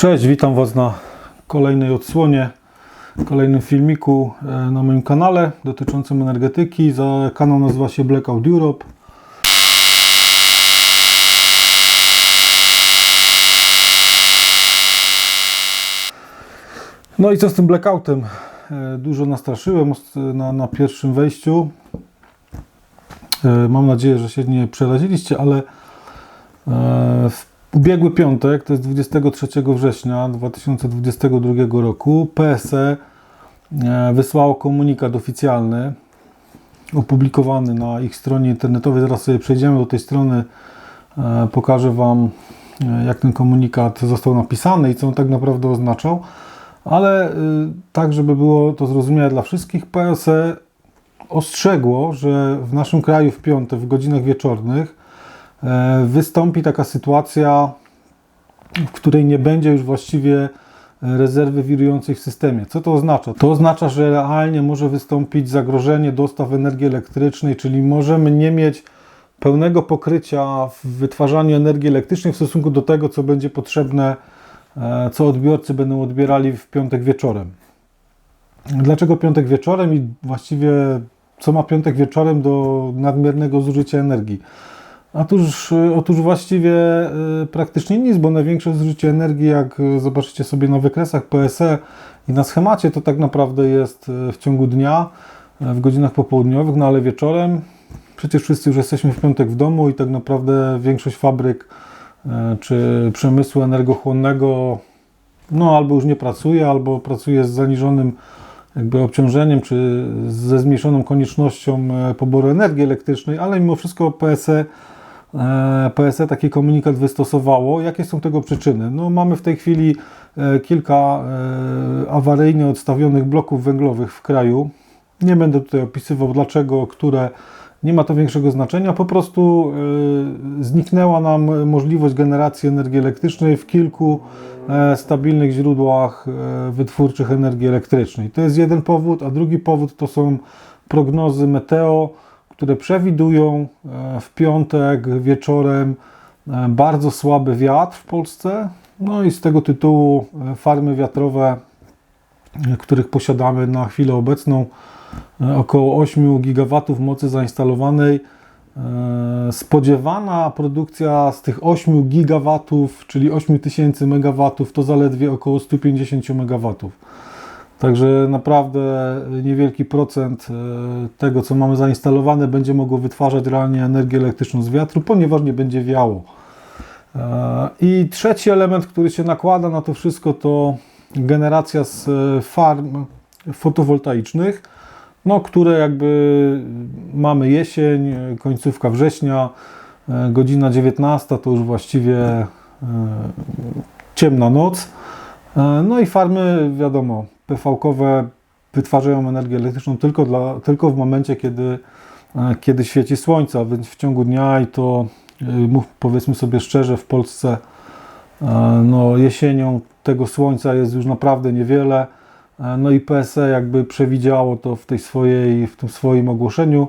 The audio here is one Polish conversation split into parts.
Cześć, witam Was na kolejnej odsłonie, kolejnym filmiku e, na moim kanale dotyczącym energetyki. Za kanał nazywa się Blackout Europe. No i co z tym blackoutem? E, Dużo nastraszyłem na, na pierwszym wejściu. E, Mam nadzieję, że się nie przeraziliście, ale w ubiegły piątek, to jest 23 września 2022 roku, PSE e, wysłało komunikat oficjalny opublikowany na ich stronie internetowej. Zaraz sobie przejdziemy do tej strony, e, pokażę Wam, e, jak ten komunikat został napisany i co on tak naprawdę oznaczał. Ale tak, żeby było to zrozumiałe dla wszystkich, PSE ostrzegło, że w naszym kraju w piątek, w godzinach wieczornych, wystąpi taka sytuacja, w której nie będzie już właściwie rezerwy wirującej w systemie. Co to oznacza? To oznacza, że realnie może wystąpić zagrożenie dostaw energii elektrycznej, czyli możemy nie mieć pełnego pokrycia w wytwarzaniu energii elektrycznej w stosunku do tego, co będzie potrzebne, e, co odbiorcy będą odbierali w piątek wieczorem. Dlaczego piątek wieczorem i właściwie co ma piątek wieczorem do nadmiernego zużycia energii? Otóż, y, otóż właściwie y, praktycznie nic, bo największe zużycie energii, jak y, zobaczycie sobie na wykresach PSE i na schemacie, to tak naprawdę jest w ciągu dnia, w godzinach popołudniowych, no ale wieczorem. Przecież wszyscy już jesteśmy w piątek w domu i tak naprawdę większość fabryk czy przemysłu energochłonnego no albo już nie pracuje, albo pracuje z zaniżonym jakby obciążeniem, czy ze zmniejszoną koniecznością poboru energii elektrycznej, ale mimo wszystko PSE, PSE taki komunikat wystosowało. Jakie są tego przyczyny? No, mamy w tej chwili e, kilka e, awaryjnie odstawionych bloków węglowych w kraju. Nie będę tutaj opisywał dlaczego, które nie ma to większego znaczenia. Po prostu e, zniknęła nam możliwość generacji energii elektrycznej w kilku e, stabilnych źródłach e, wytwórczych energii elektrycznej. To jest jeden powód, a drugi powód to są prognozy meteo, które przewidują e, w piątek wieczorem e, bardzo słaby wiatr w Polsce. No i z tego tytułu e, farmy wiatrowe, których posiadamy na chwilę obecną, około 8 gigawatów mocy zainstalowanej. Spodziewana produkcja z tych 8 gigawatów, czyli 8000 megawatów, to zaledwie około 150 megawatów. Także naprawdę niewielki procent e, tego, co mamy zainstalowane, będzie mogło wytwarzać realnie energię elektryczną z wiatru, ponieważ nie będzie wiało. E, I trzeci element, który się nakłada na to wszystko, to generacja z e, farm fotowoltaicznych, no, które jakby mamy jesień, końcówka września, godzina 19 to już właściwie ciemna noc. No i farmy, wiadomo, PV-kowe wytwarzają energię elektryczną tylko, dla, tylko w momencie, kiedy, e, kiedy świeci słońce, więc w ciągu dnia i to e, powiedzmy sobie szczerze, w Polsce e, no, jesienią tego słońca jest już naprawdę niewiele. No i PSE jakby przewidziało to w, tej swojej, w tym swoim ogłoszeniu,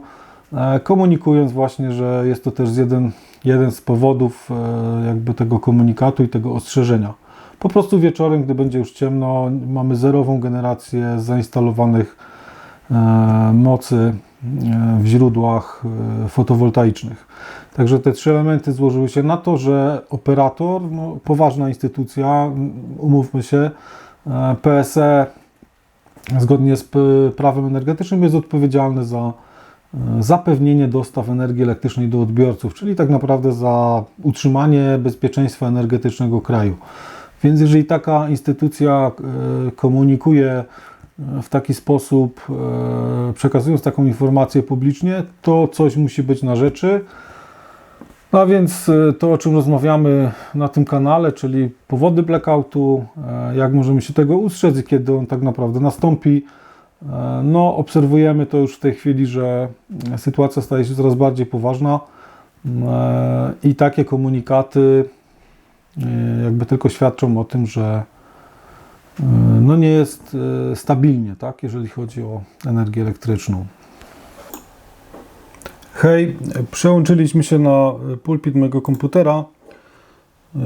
komunikując właśnie, że jest to też jeden, jeden z powodów jakby tego komunikatu i tego ostrzeżenia. Po prostu wieczorem, gdy będzie już ciemno, mamy zerową generację zainstalowanych e, mocy e, w źródłach e, fotowoltaicznych. Także te trzy elementy złożyły się na to, że operator, no, poważna instytucja, umówmy się, PSE zgodnie z prawem energetycznym jest odpowiedzialny za zapewnienie dostaw energii elektrycznej do odbiorców, czyli tak naprawdę za utrzymanie bezpieczeństwa energetycznego kraju. Więc jeżeli taka instytucja e, komunikuje e, w taki sposób, e, przekazując taką informację publicznie, to coś musi być na rzeczy. No a więc to, o czym rozmawiamy na tym kanale, czyli powody blackoutu, jak możemy się tego ustrzec i kiedy on tak naprawdę nastąpi, no obserwujemy to już w tej chwili, że sytuacja staje się coraz bardziej poważna i takie komunikaty jakby tylko świadczą o tym, że e, no nie jest e, stabilnie, tak, jeżeli chodzi o energię elektryczną. Hej, przełączyliśmy się na pulpit mojego komputera e,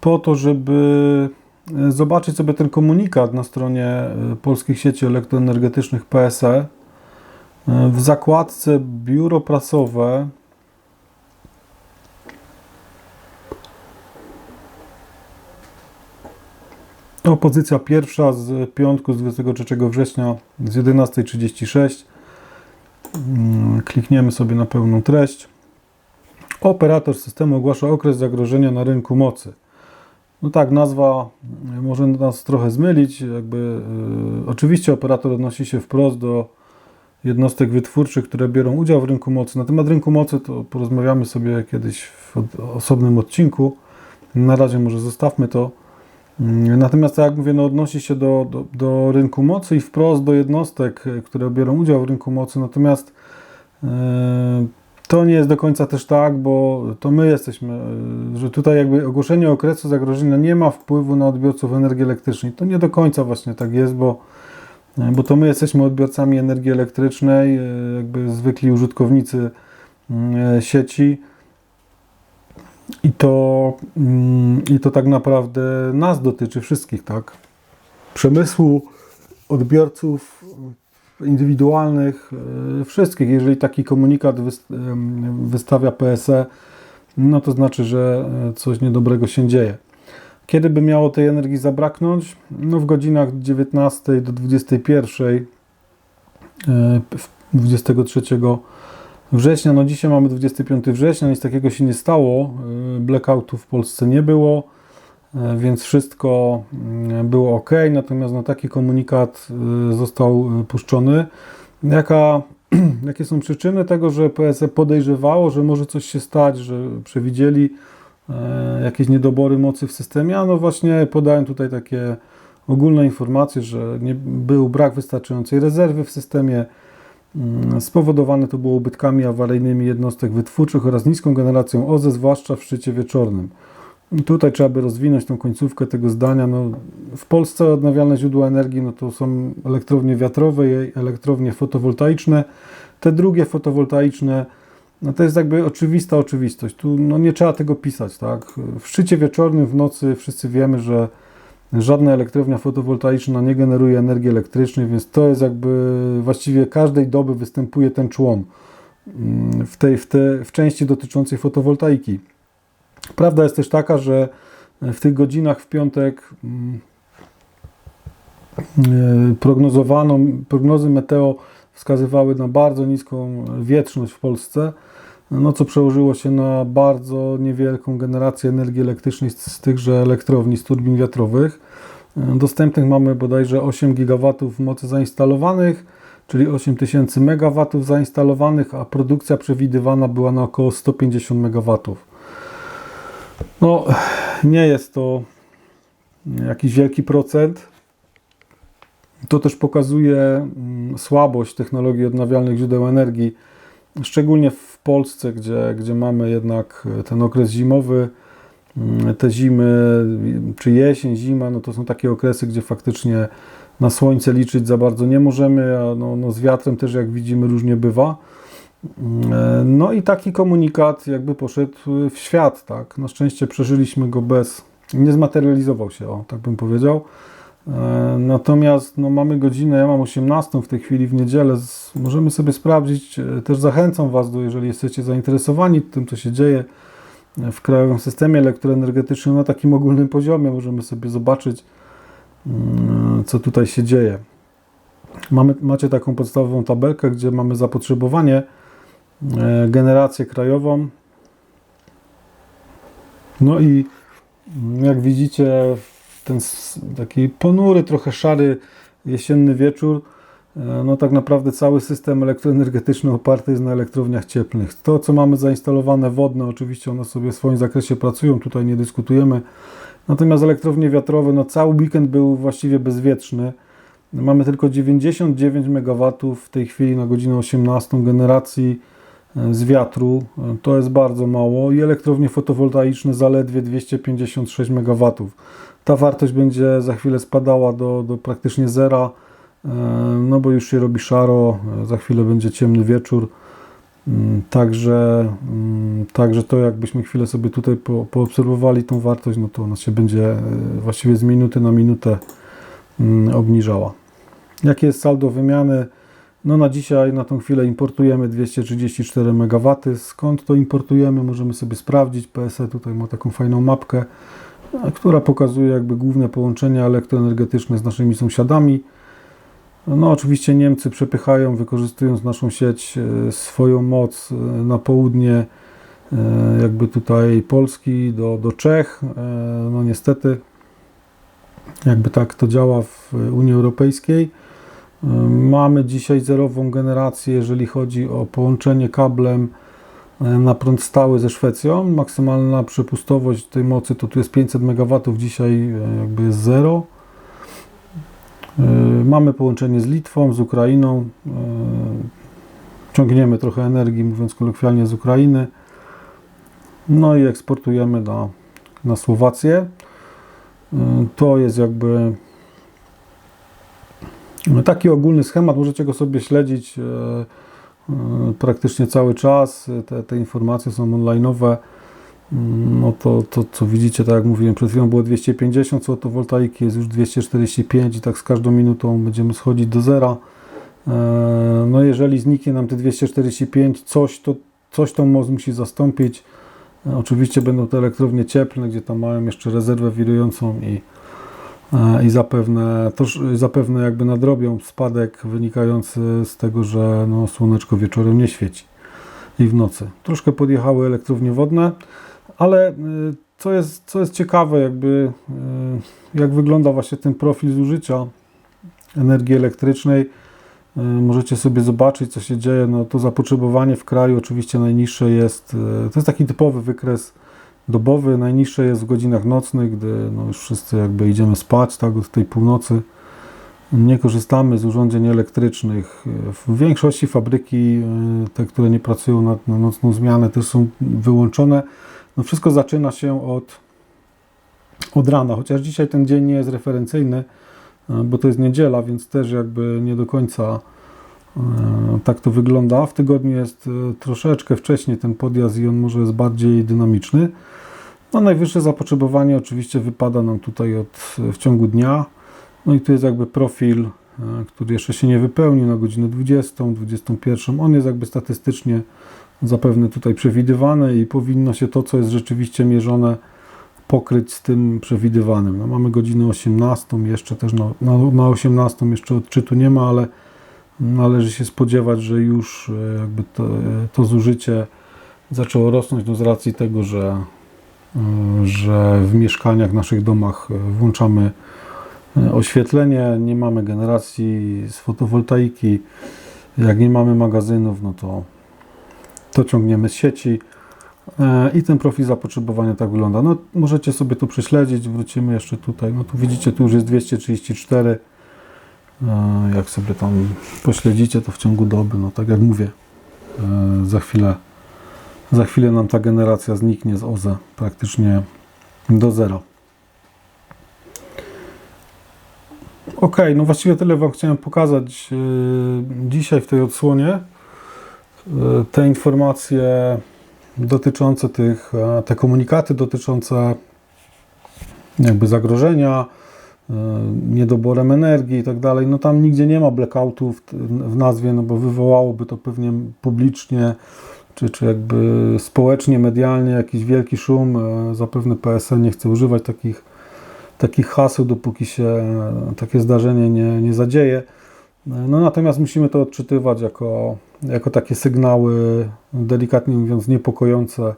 po to, żeby e, zobaczyć sobie ten komunikat na stronie e, Polskich Sieci Elektroenergetycznych PSE. E, W zakładce Biuro Prasowe Opozycja pierwsza z piątku z 23 września z 11.36. Mm, Klikniemy sobie na pełną treść. Operator systemu ogłasza okres zagrożenia na rynku mocy. No tak, nazwa y, może nas trochę zmylić. Jakby, y, oczywiście operator odnosi się wprost do jednostek wytwórczych, które biorą udział w rynku mocy. Na temat rynku mocy to porozmawiamy sobie kiedyś w osobnym odcinku. Na razie może zostawmy to. Mm, Natomiast, tak jak mówię, no, odnosi się do, do, do rynku mocy i wprost do jednostek, y, które biorą udział w rynku mocy. Natomiast yy, to nie jest do końca też tak, bo to my jesteśmy, yy, że tutaj jakby ogłoszenie okresu zagrożenia nie ma wpływu na odbiorców energii elektrycznej. To nie do końca właśnie tak jest, bo, bo to my jesteśmy odbiorcami energii elektrycznej, jakby zwykli użytkownicy yy, sieci. I to, mm, I to tak naprawdę nas dotyczy wszystkich, tak? Przemysłu, odbiorców indywidualnych, e, wszystkich. Jeżeli taki komunikat wystawia PSE, no to znaczy, że e, coś niedobrego się dzieje. Kiedy by miało tej energii zabraknąć? No w godzinach 19 do 21, e, w- 23 września. No dzisiaj mamy 25 września, nic takiego się nie stało. Y, Blackoutu w Polsce nie było, y, więc wszystko y, było ok. Natomiast no, taki komunikat został puszczony. Jaka, jakie są przyczyny tego, że PSE podejrzewało, że może coś się stać, że przewidzieli jakieś niedobory mocy w systemie? A no właśnie podałem tutaj takie ogólne informacje, że nie był brak wystarczającej rezerwy w systemie. Mm, Spowodowane to było ubytkami awaryjnymi jednostek wytwórczych oraz niską generacją OZE, zwłaszcza w szczycie wieczornym. I tutaj trzeba by rozwinąć tą końcówkę tego zdania. No, w Polsce odnawialne źródła energii no to są elektrownie wiatrowe i elektrownie fotowoltaiczne. Te drugie fotowoltaiczne no to jest jakby oczywista oczywistość. Tu no, nie trzeba tego pisać. Tak? W szczycie wieczornym w nocy wszyscy wiemy, że Żadna elektrownia fotowoltaiczna nie generuje energii elektrycznej, więc to jest jakby właściwie każdej doby występuje ten człon mm, w tej, w, w części dotyczącej fotowoltaiki. Prawda jest też taka, że w tych godzinach w piątek mm, e, prognozowano, prognozy meteo wskazywały na bardzo niską wietrzność w Polsce, no co przełożyło się na bardzo niewielką generację energii elektrycznej z, tychże elektrowni, z turbin wiatrowych. E, Dostępnych mamy bodajże 8 GW mocy zainstalowanych, czyli 8000 MW zainstalowanych, a produkcja przewidywana była na około 150 MW. No, nie jest to jakiś wielki procent. To też pokazuje mm, słabość technologii odnawialnych źródeł energii, szczególnie w Polsce, gdzie, gdzie mamy jednak ten okres zimowy. Mm, Te zimy, czy jesień, zima, no to są takie okresy, gdzie faktycznie na słońce liczyć za bardzo nie możemy, a no, no z wiatrem też, jak widzimy, różnie bywa. Mm, No i taki komunikat jakby poszedł w świat, tak. Na szczęście przeżyliśmy go bez, nie zmaterializował się, o, tak bym powiedział. E, Natomiast no, mamy godzinę, ja mam 18 w tej chwili w niedzielę. Możemy sobie sprawdzić. e, Też zachęcam Was, do, jeżeli jesteście zainteresowani tym, co się dzieje w krajowym systemie elektroenergetycznym na takim ogólnym poziomie. Możemy sobie zobaczyć, mm, co tutaj się dzieje. Mamy, macie taką podstawową tabelkę, gdzie mamy zapotrzebowanie, e, generację krajową. No i mm, jak widzicie, ten taki ponury, trochę szary jesienny wieczór, e, no tak naprawdę cały system elektroenergetyczny oparty jest na elektrowniach cieplnych. To, co mamy zainstalowane wodne, oczywiście one sobie w swoim zakresie pracują, tutaj nie dyskutujemy. Natomiast elektrownie wiatrowe, no cały weekend był właściwie bezwietrzny. Mamy tylko 99 MW w tej chwili na godzinę 18 generacji e, z wiatru. E, To jest bardzo mało i elektrownie fotowoltaiczne zaledwie 256 MW. Ta wartość będzie za chwilę spadała do, do praktycznie zera, e, no bo już się robi szaro, e, za chwilę będzie ciemny wieczór. Mm, Także, mm, także to jakbyśmy chwilę sobie tutaj po, poobserwowali tą wartość, no to ona się będzie e, właściwie z minuty na minutę mm, obniżała. Jakie jest saldo wymiany? No na dzisiaj, na tą chwilę importujemy 234 MW. Skąd to importujemy? Możemy sobie sprawdzić. PSE tutaj ma taką fajną mapkę, która pokazuje jakby główne połączenia elektroenergetyczne z naszymi sąsiadami. No oczywiście Niemcy przepychają, wykorzystując naszą sieć, e, swoją moc e, na południe e, jakby tutaj Polski do, do Czech. No niestety jakby tak to działa w Unii Europejskiej. Mamy dzisiaj zerową generację, jeżeli chodzi o połączenie kablem na prąd stały ze Szwecją. Maksymalna przepustowość tej mocy to tu jest 500 MW, dzisiaj e, jakby jest zero. E, Mamy połączenie z Litwą, z Ukrainą. E, Ciągniemy trochę energii, mówiąc kolokwialnie, z Ukrainy. No i eksportujemy na, na Słowację. E, To jest jakby taki ogólny schemat. Możecie go sobie śledzić e, e, praktycznie cały czas. Te, te informacje są online'owe. Mm, No to, to, co widzicie, tak jak mówiłem przed chwilą, było 250 fotowoltaiki, jest już 245 i tak z każdą minutą będziemy schodzić do zera. E, No jeżeli zniknie nam te 245, coś, to, coś tą moc musi zastąpić. E, Oczywiście będą to elektrownie cieplne, gdzie tam mają jeszcze rezerwę wirującą i, e, i zapewne, to, zapewne jakby nadrobią spadek wynikający z tego, że no, słoneczko wieczorem nie świeci i w nocy. Troszkę podjechały elektrownie wodne, ale y, co jest, co jest ciekawe, jakby y, jak wygląda właśnie ten profil zużycia energii elektrycznej. Y, Możecie sobie zobaczyć, co się dzieje. No, to zapotrzebowanie w kraju oczywiście najniższe jest, to jest taki typowy wykres dobowy, najniższe jest w godzinach nocnych, gdy no, już wszyscy jakby idziemy spać, tak, od tej północy. Nie korzystamy z urządzeń elektrycznych. W większości fabryki, y, te, które nie pracują na, na nocną zmianę, też są wyłączone. No wszystko zaczyna się od, od rana, chociaż dzisiaj ten dzień nie jest referencyjny, y, bo to jest niedziela, więc też jakby nie do końca tak to wygląda. W tygodniu jest y, troszeczkę wcześniej ten podjazd i on może jest bardziej dynamiczny. No najwyższe zapotrzebowanie oczywiście wypada nam tutaj od, w ciągu dnia. No i tu jest jakby profil, e, który jeszcze się nie wypełnił na godzinę 20, 21. On jest jakby statystycznie zapewne tutaj przewidywany i powinno się to, co jest rzeczywiście mierzone, pokryć z tym przewidywanym. No, mamy godzinę 18, jeszcze też na, na, na 18 jeszcze odczytu nie ma, ale należy się spodziewać, że już e, jakby to, e, to zużycie zaczęło rosnąć no z racji tego, że, e, że w mieszkaniach, w naszych domach włączamy oświetlenie, nie mamy generacji z fotowoltaiki. Jak nie mamy magazynów, no to, to ciągniemy z sieci. I ten profil zapotrzebowania tak wygląda. No, możecie sobie to prześledzić. Wrócimy jeszcze tutaj. No tu widzicie, tu już jest 234. Jak sobie tam pośledzicie to w ciągu doby, no tak jak mówię, e, za chwilę, za chwilę nam ta generacja zniknie z OZE praktycznie do zera. Ok, no właściwie tyle Wam chciałem pokazać e, dzisiaj w tej odsłonie. E, Te informacje dotyczące tych, te komunikaty dotyczące jakby zagrożenia, niedoborem energii i tak dalej, no tam nigdzie nie ma blackoutów w- w nazwie, no bo wywołałoby to pewnie publicznie, czy, czy jakby społecznie, medialnie jakiś wielki szum. E, Zapewne PSL nie chce używać takich, takich haseł, dopóki się e, takie zdarzenie nie, nie zadzieje. E, No natomiast musimy to odczytywać jako, jako takie sygnały, delikatnie mówiąc, niepokojące, e,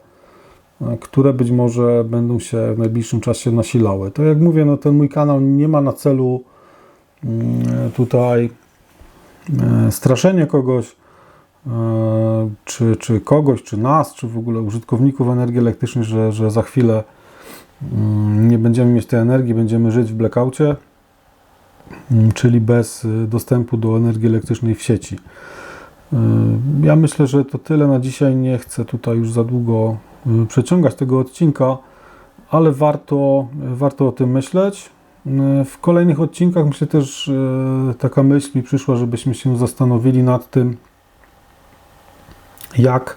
które być może będą się w najbliższym czasie nasilały. To jak mówię, no ten mój kanał nie ma na celu mm, tutaj e, straszenie kogoś, e, czy, czy kogoś, czy nas, czy w ogóle użytkowników energii elektrycznej, że, że za chwilę mm, nie będziemy mieć tej energii, będziemy żyć w blackoutie, mm, czyli bez dostępu do energii elektrycznej w sieci. Ja myślę, że to tyle na dzisiaj. Nie chcę tutaj już za długo przeciągać tego odcinka, ale warto, warto o tym myśleć. Y, W kolejnych odcinkach myślę też y, taka myśl mi przyszła, żebyśmy się zastanowili nad tym, jak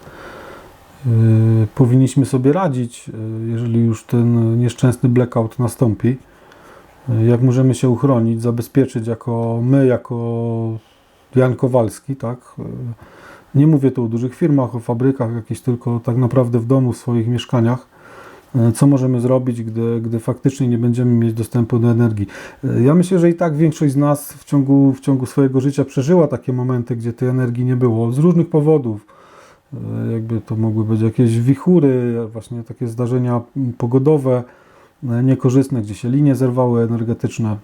y, powinniśmy sobie radzić, y, jeżeli już ten nieszczęsny blackout nastąpi. Y, Jak możemy się uchronić, zabezpieczyć jako my, jako Jan Kowalski, tak? Nie mówię tu o dużych firmach, o fabrykach jakichś, tylko tak naprawdę w domu, w swoich mieszkaniach. Y, Co możemy zrobić, gdy, gdy faktycznie nie będziemy mieć dostępu do energii? Y, Ja myślę, że i tak większość z nas w ciągu, w ciągu swojego życia przeżyła takie momenty, gdzie tej energii nie było z różnych powodów. Y, Jakby to mogły być jakieś wichury, właśnie takie zdarzenia pogodowe, niekorzystne, gdzie się linie zerwały energetyczne.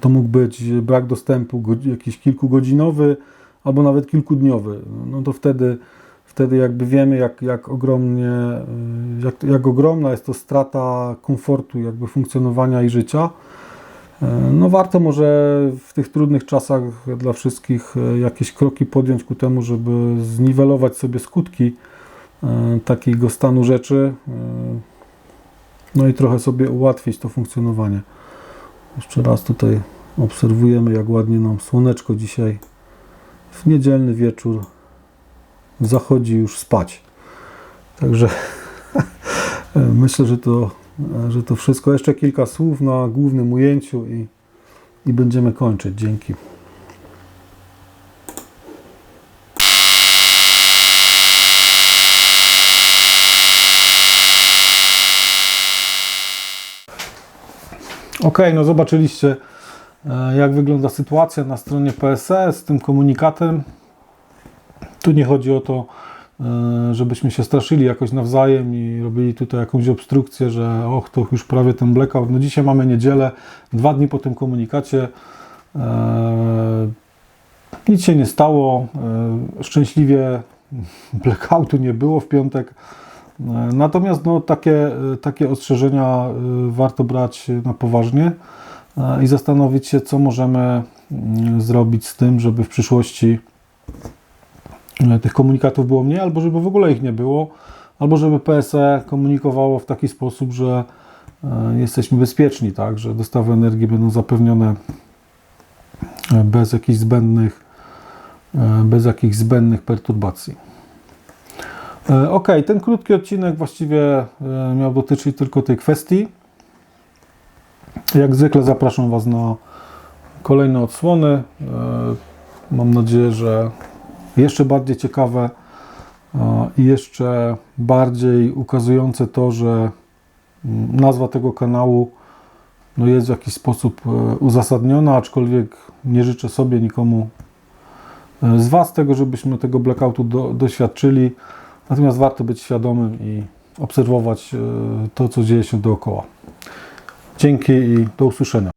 To mógł być brak dostępu jakiś kilkugodzinowy albo nawet kilkudniowy. No to wtedy, wtedy jakby wiemy, jak, jak ogromnie, y, jak, jak ogromna jest to strata komfortu, jakby funkcjonowania i życia. Y, No warto może w tych trudnych czasach dla wszystkich y, jakieś kroki podjąć ku temu, żeby zniwelować sobie skutki takiego stanu rzeczy, no i trochę sobie ułatwić to funkcjonowanie. Jeszcze raz tutaj obserwujemy, jak ładnie nam słoneczko dzisiaj w niedzielny wieczór zachodzi już spać. Także myślę, że to, że to wszystko. Jeszcze kilka słów na głównym ujęciu i, i będziemy kończyć. Dzięki. Ok, no zobaczyliście, jak wygląda sytuacja na stronie PSE z tym komunikatem. Tu nie chodzi o to, e, żebyśmy się straszyli jakoś nawzajem i robili tutaj jakąś obstrukcję, że och, to już prawie ten blackout. No dzisiaj mamy niedzielę, dwa dni po tym komunikacie. E, Nic się nie stało. E, Szczęśliwie blackoutu nie było w piątek. E, Natomiast no, takie, e, takie ostrzeżenia e, warto brać na poważnie e, i zastanowić się, co możemy mm, zrobić z tym, żeby w przyszłości e, tych komunikatów było mniej, albo żeby w ogóle ich nie było, albo żeby PSE komunikowało w taki sposób, że e, jesteśmy bezpieczni, tak, że dostawy energii będą zapewnione e, bez jakichś zbędnych, bez jakichś zbędnych perturbacji. Ok, ten krótki odcinek właściwie miał dotyczyć tylko tej kwestii. Jak zwykle zapraszam Was na kolejne odsłony. E, Mam nadzieję, że jeszcze bardziej ciekawe e, i jeszcze bardziej ukazujące to, że mm, nazwa tego kanału no jest w jakiś sposób e, uzasadniona, aczkolwiek nie życzę sobie nikomu z Was tego, żebyśmy tego blackoutu do, doświadczyli. Natomiast warto być świadomym i obserwować to, co dzieje się dookoła. Dzięki i do usłyszenia.